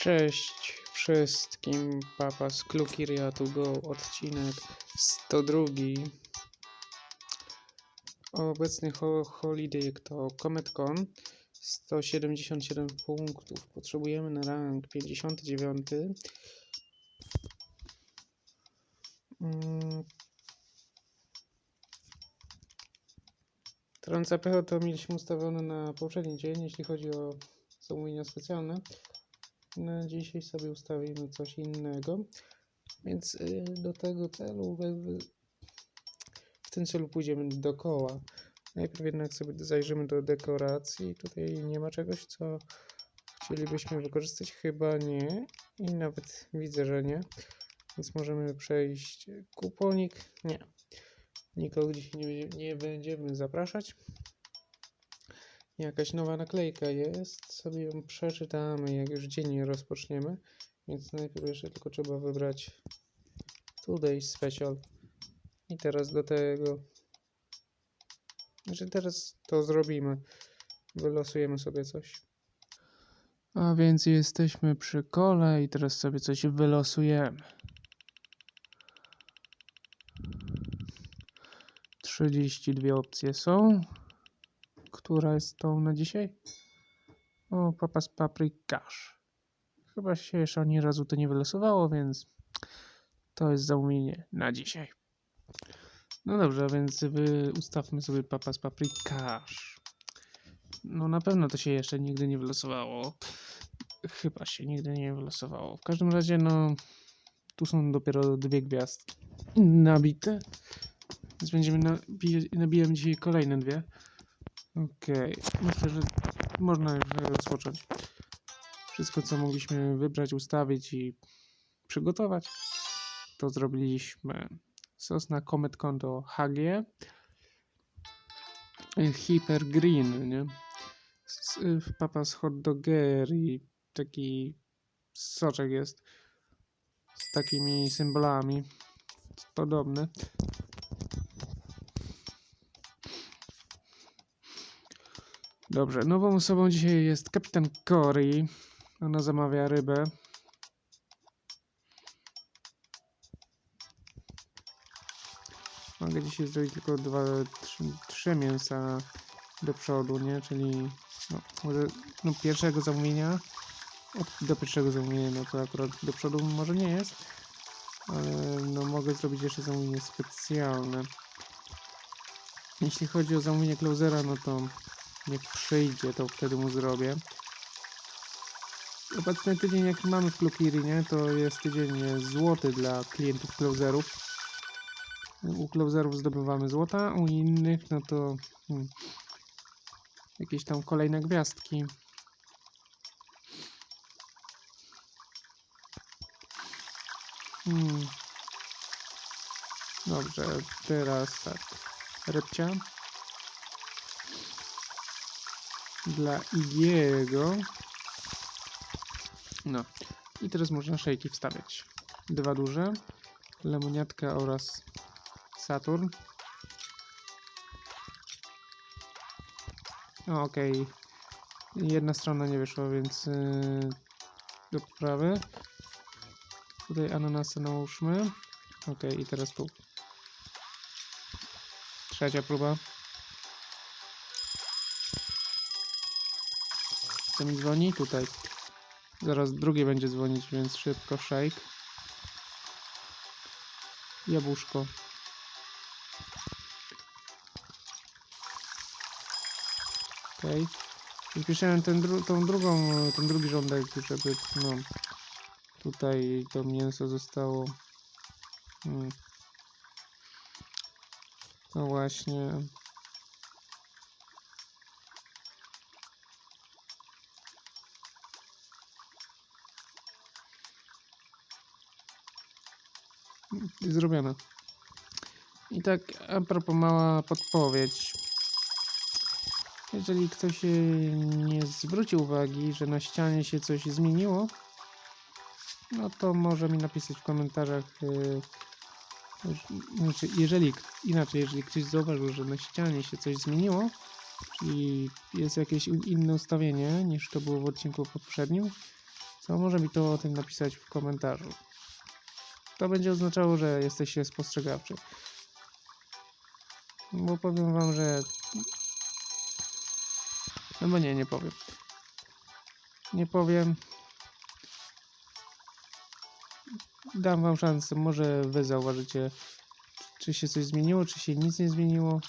Cześć wszystkim, papa z Klukiria to go, odcinek 102. Obecny ho holiday to CometCon, 177 punktów, potrzebujemy na rank 59. Mm. Pecho to mieliśmy ustawione na poprzedni dzień, jeśli chodzi o zamówienia specjalne. Na dzisiaj sobie ustawimy coś innego. Więc y, do tego celu w tym celu pójdziemy dookoła. Najpierw jednak sobie zajrzymy do dekoracji. Tutaj nie ma czegoś, co chcielibyśmy wykorzystać. Chyba nie. I nawet widzę, że nie. Więc możemy przejść kuponik. Nie. Nikogo dzisiaj nie, nie będziemy zapraszać. Jakaś nowa naklejka jest, sobie ją przeczytamy, jak już dzień rozpoczniemy. Więc najpierw jeszcze tylko trzeba wybrać Today Special. I teraz do tego. Znaczy teraz to zrobimy. Wylosujemy sobie coś. A więc jesteśmy przy kole i teraz sobie coś wylosujemy. 32 opcje są. Która jest tą na dzisiaj? O, papa z paprykarz. Chyba się jeszcze ani razu to nie wylosowało, więc to jest zamówienie na dzisiaj. No dobrze, więc wy ustawmy sobie papa z paprykarz. No na pewno to się jeszcze nigdy nie wylosowało. Chyba się nigdy nie wylosowało. W każdym razie, no tu są dopiero dwie gwiazdki nabite. Więc będziemy nabijać, dzisiaj kolejne dwie. Okej, myślę, że można już rozpocząć. Wszystko, co mogliśmy wybrać, ustawić i przygotować, to zrobiliśmy. Sos na Comet Konto HG. Hyper Green, nie? Y, Papa z hot dogger i taki soczek jest z takimi symbolami. Podobny. Dobrze, nową osobą dzisiaj jest kapitan Cory. Ona zamawia rybę. Mogę dzisiaj zrobić tylko dwa, trzy, trzy mięsa do przodu, nie? Czyli no, może no, pierwszego zamówienia. Do pierwszego zamówienia, no to akurat do przodu może nie jest. Ale no mogę zrobić jeszcze zamówienie specjalne. Jeśli chodzi o zamówienie closera, no to jak przyjdzie, to wtedy mu zrobię. Obecny tydzień, jaki mamy w Klokiri, nie, to jest tydzień złoty dla klientów closerów. U closerów zdobywamy złota, u innych, no to hmm, jakieś tam kolejne gwiazdki. Hmm. Dobrze, teraz tak. Rybcia dla Igiego. No. I teraz można szejki wstawiać. Dwa duże. Lemoniatka oraz Saturn. Okej. Jedna strona nie wyszła, więc yy, do poprawy. Tutaj ananasy nałóżmy. Okej, i teraz tu. Trzecia próba. Mi dzwoni? Tutaj. Zaraz drugie będzie dzwonić, więc szybko shake. Jabłuszko. Okej. Okay. Wpiszę ten dru tą drugą, ten drugi rządek, żeby no tutaj to mięso zostało. Hmm. No właśnie. Zrobione. I tak a propos mała podpowiedź. Jeżeli ktoś e, nie zwróci uwagi, że na ścianie się coś zmieniło, no to może mi napisać w komentarzach. e, Znaczy, jeżeli inaczej, jeżeli ktoś zauważył, że na ścianie się coś zmieniło, czyli jest jakieś inne ustawienie niż to było w odcinku poprzednim, to może mi to o tym napisać w komentarzu. To będzie oznaczało, że jesteście spostrzegawczy. Bo powiem wam, że... No bo nie, nie powiem. Nie powiem. Dam wam szansę, może wy zauważycie, czy się coś zmieniło, czy się nic nie zmieniło.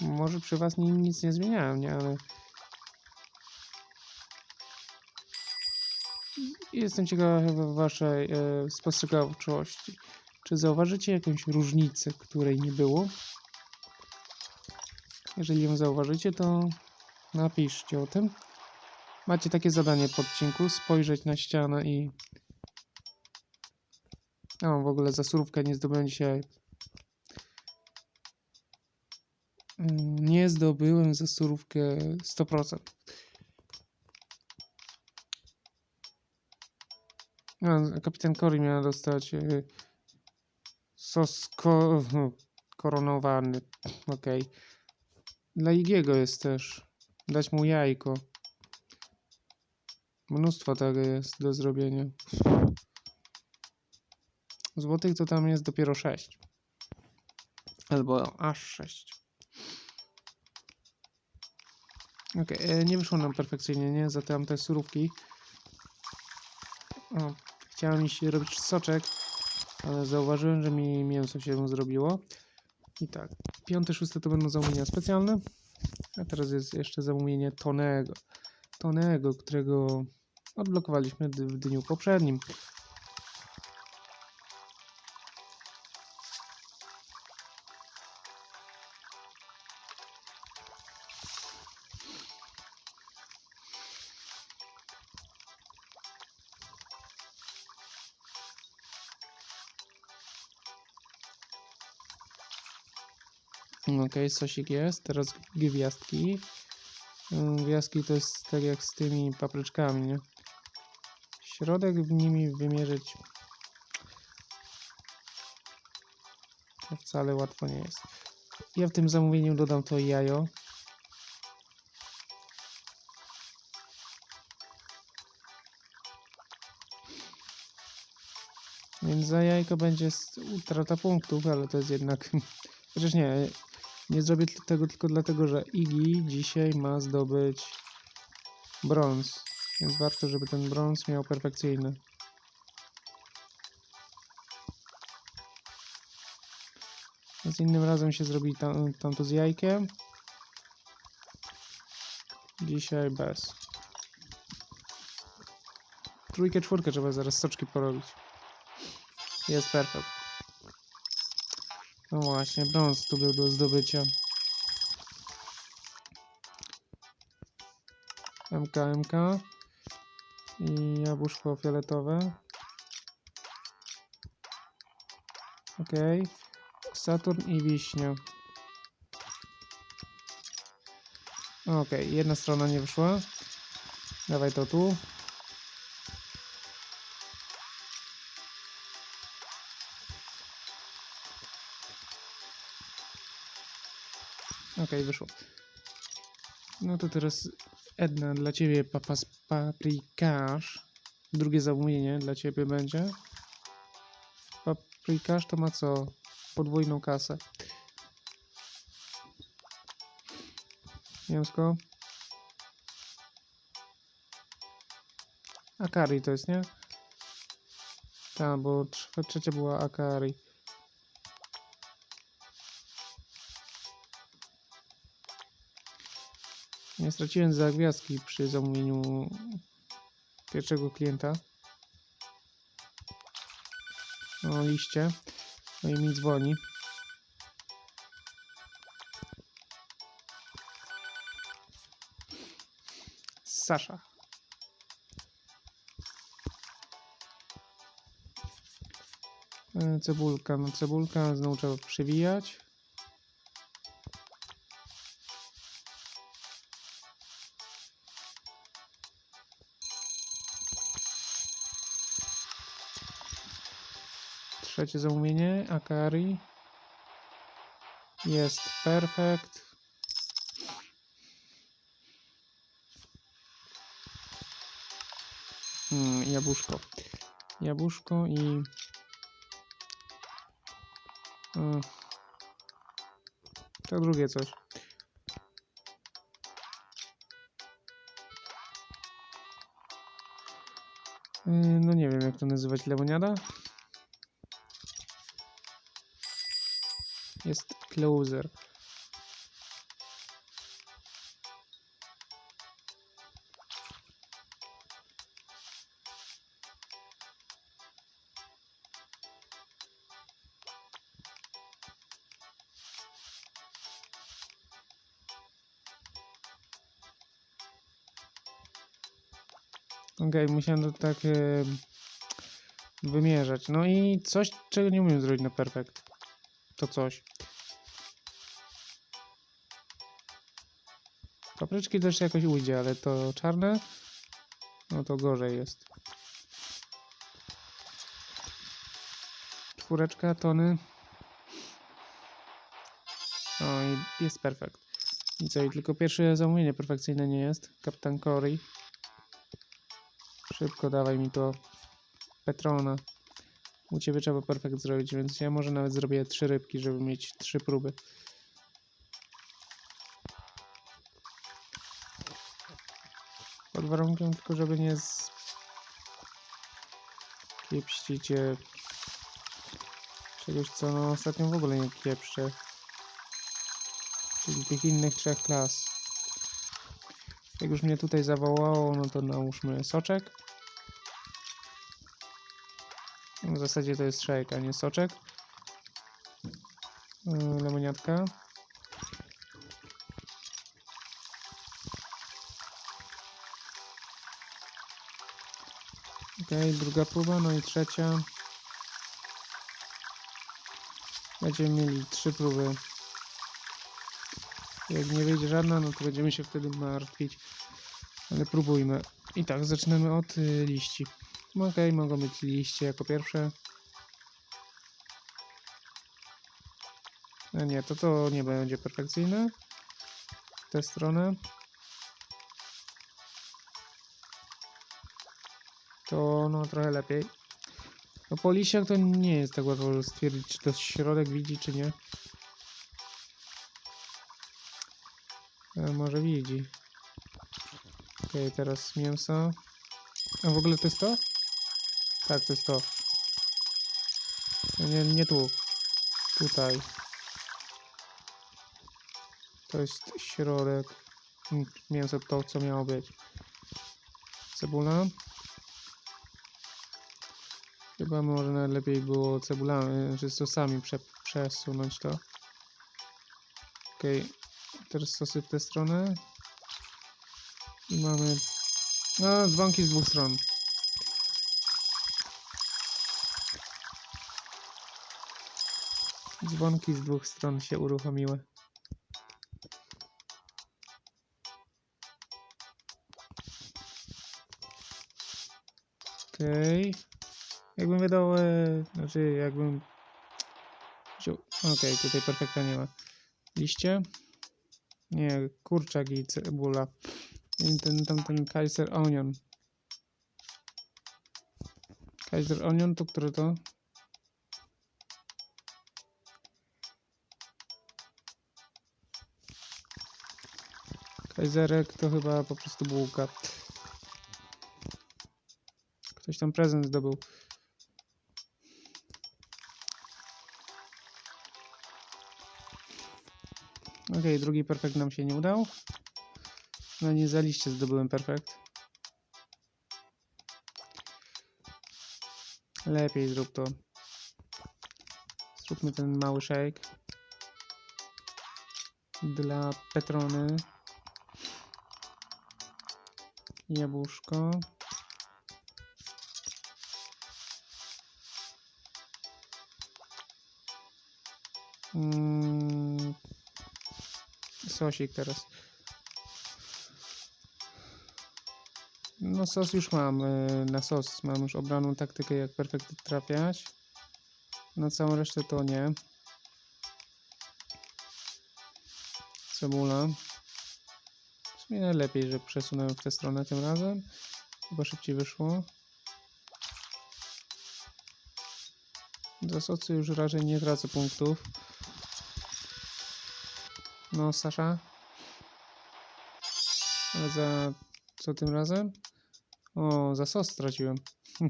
Może przy was ni- nic nie zmieniałem, nie? Ale... Jestem ciekaw waszej e, spostrzegawczości. Czy zauważycie jakąś różnicę, której nie było? Jeżeli ją zauważycie, to napiszcie o tym. Macie takie zadanie po odcinku, spojrzeć na ścianę i... O, w ogóle za surówkę nie zdobyłem dzisiaj Nie zdobyłem za surówkę 100%. No, kapitan Cory miał dostać y, sos ko koronowany. Okej. Dla Igiego jest też. Dać mu jajko. Mnóstwo tego jest do zrobienia. Złotych to tam jest dopiero 6. Albo aż 6. Okej, e, nie wyszło nam perfekcyjnie, nie? Za te surówki. O, chciałem iść robić soczek, ale zauważyłem, że mi mięso się zrobiło. I tak, piąte, szóste to będą zamówienia specjalne. A teraz jest jeszcze zamówienie Tonego. Tonego, którego odblokowaliśmy w dniu poprzednim. Okej, sosik jest. Teraz gwiazdki. Ym, Gwiazdki to jest tak jak z tymi papryczkami, nie? Środek w nimi wymierzyć to wcale łatwo nie jest. Ja w tym zamówieniu dodam to jajo. Więc za jajko będzie utrata punktów, ale to jest jednak... Chociaż nie, nie zrobię tego tylko dlatego, że Iggy dzisiaj ma zdobyć brąz. Więc warto, żeby ten brąz miał perfekcyjny. Więc innym razem się zrobi tam, tamto z jajkiem. Dzisiaj bez. Trójkę, czwórkę trzeba zaraz soczki porobić. Jest perfekt. No właśnie, brąz tu był do zdobycia. MK, MK. I jabłuszko fioletowe. Okej. Saturn i wiśnia. Okej, jedna strona nie wyszła. Dawaj to tu. Okej, wyszło. No to teraz Edna, dla ciebie papas paprikasz. Drugie zamówienie dla ciebie będzie. Paprikasz to ma co? Podwójną kasę. Mięsko. Akari to jest, nie? Tak, bo trze- trzecia była Akari. Nie straciłem za gwiazdki przy zamówieniu pierwszego klienta. O, liście. No i mi dzwoni. Sasza. E, Cebulka, no cebulka znowu trzeba przewijać. Trzecie zamówienie, Akari. Jest perfekt. Hmm, jabłuszko. Jabłuszko i... Mm. To drugie coś. Yy, No nie wiem jak to nazywać lemoniada. Jest closer. Okej, musiałem to tak e, wymierzać. No i coś, czego nie umiem zrobić na perfekt. To coś. Papryczki też jakoś ujdzie, ale to czarne, no to gorzej jest. Czwóreczka, tony. O, i jest perfekt. I co, i tylko pierwsze zamówienie perfekcyjne nie jest. Kapitan Cory. Szybko dawaj mi to Petrona. U ciebie trzeba perfekt zrobić, więc ja może nawet zrobię trzy rybki, żeby mieć trzy próby. Pod warunkiem tylko, żeby nie z... kiepścicie czegoś, co no ostatnio w ogóle nie kiepszczę. Czyli tych innych trzech klas. Jak już mnie tutaj zawołało, no to nałóżmy soczek. W zasadzie to jest szejk, a nie soczek. Yy, Lemoniatka. Okej, druga próba, no i trzecia. Będziemy mieli trzy próby. Jak nie wyjdzie żadna, no to będziemy się wtedy martwić. Ale próbujmy. I tak, zaczynamy od y, liści. Okej, mogą być liście jako pierwsze. A nie, to to nie będzie perfekcyjne. W tę stronę. To no trochę lepiej. No po liściach to nie jest tak łatwo stwierdzić, czy to środek widzi, czy nie. E, może widzi. Okej, teraz mięso. A w ogóle to jest to? Tak, to jest to. Nie, nie tu. Tutaj. To jest środek. Mięso to, co miało być. Cebula. Chyba może najlepiej było cebulami, czy sosami prze, przesunąć to. Okej. Teraz sosy w tę stronę. I mamy... No, dzwonki z dwóch stron. Dzwonki z dwóch stron się uruchomiły. Okej. Jakbym wydał, e, znaczy jakbym okej, tutaj perfekta nie ma. Liście? Nie, kurczak i cebula. I ten, tamten Kaiser Onion. Kaiser Onion to które to? Kaiserek to chyba po prostu bułka. Ktoś tam prezent zdobył. Okej, drugi perfekt nam się nie udał. No nie za liście zdobyłem perfekt. Lepiej zrób to. Zróbmy ten mały shake. Dla Petrony. Jabłuszko. Mm, sosik teraz. No sos już mam. y, Na sos mam już obraną taktykę jak perfekt trafiać. Na całą resztę to nie. Cebula. W sumie najlepiej, że przesunąłem w tę stronę tym razem. Chyba szybciej wyszło. Za socy już raczej nie tracę punktów. No, Sasza. Ale za co tym razem? O, za sos straciłem.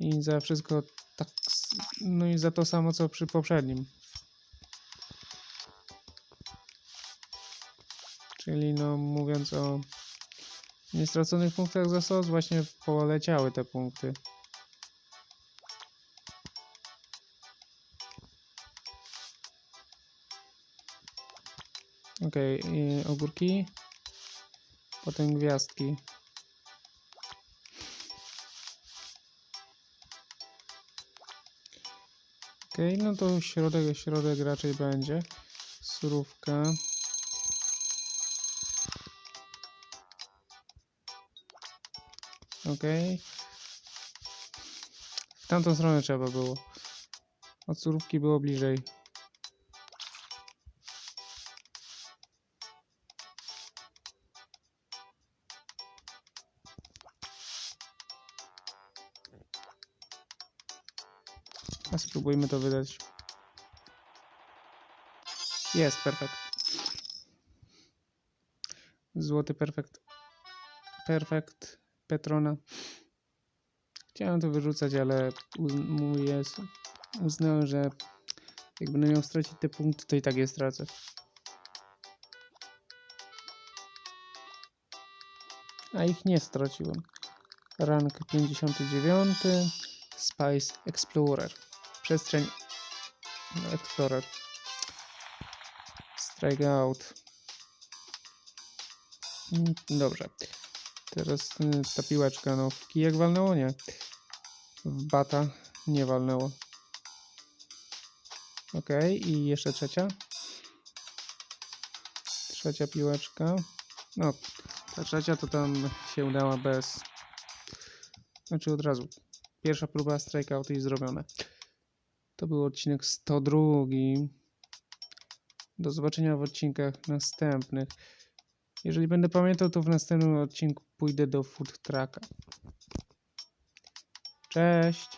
I za wszystko tak. No i za to samo co przy poprzednim. Czyli no mówiąc o niestraconych punktach za sos, właśnie poleciały te punkty. Okej, okay, ogórki. Potem gwiazdki. Okej, no to środek, środek raczej będzie. Surówka. Okej. W tamtą stronę trzeba było. Od surówki było bliżej. Spróbujmy to wydać. Jest, perfekt. Złoty perfekt. Perfekt. Petrona. Chciałem to wyrzucać, ale uz- mój jest. Uznałem, że jak będę miał stracić te punkty, to i tak je stracę. A ich nie straciłem. Rank 59. Spice Explorer. Przestrzeń Explorer. Strike out. Mm, Dobrze. Teraz y, ta piłeczka, no w kijek walnęło? Nie. W bata nie walnęło. Ok, i jeszcze trzecia. Trzecia piłeczka. No, ta trzecia to tam się udała bez... Znaczy od razu. Pierwsza próba strikeout i zrobione. To był odcinek 102. Do zobaczenia w odcinkach następnych. Jeżeli będę pamiętał, to w następnym odcinku pójdę do food trucka. Cześć!